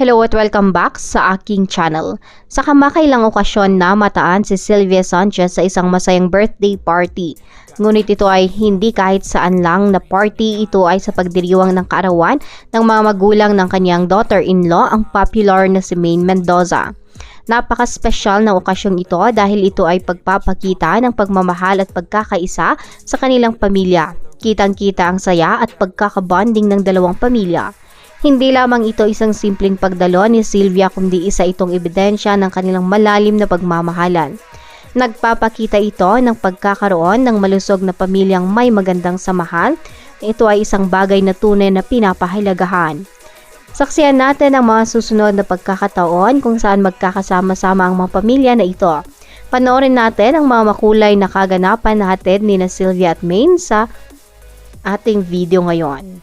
Hello at welcome back sa aking channel. Sa kamakailang okasyon na mataan si Sylvia Sanchez sa isang masayang birthday party. Ngunit ito ay hindi kahit saan lang na party, ito ay sa pagdiriwang ng kaarawan ng mga magulang ng kanyang daughter-in-law ang popular na si Maine Mendoza. Napaka-special na okasyong ito dahil ito ay pagpapakita ng pagmamahal at pagkakaisa sa kanilang pamilya. Kitang-kita ang saya at pagkakabonding ng dalawang pamilya. Hindi lamang ito isang simpleng pagdalo ni Sylvia kundi isa itong ebidensya ng kanilang malalim na pagmamahalan. Nagpapakita ito ng pagkakaroon ng malusog na pamilyang may magandang samahan. Ito ay isang bagay na tunay na pinapahalagahan. Saksiyan natin ang mga susunod na pagkakataon kung saan magkakasama-sama ang mga pamilya na ito. Panoorin natin ang mga makulay na kaganapan na hatid ni na Sylvia at Maine sa ating video ngayon.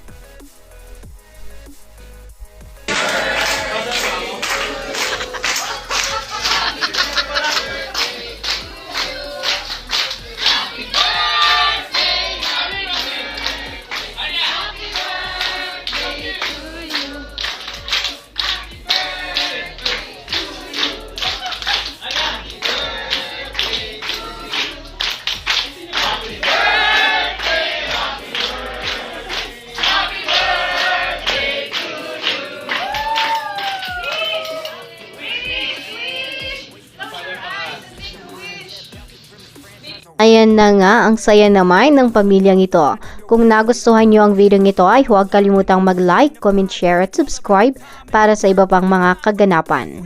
Ayan na nga, ang saya naman ng pamilyang ito. Kung nagustuhan nyo ang video ito ay huwag kalimutang mag-like, comment, share at subscribe para sa iba pang mga kaganapan.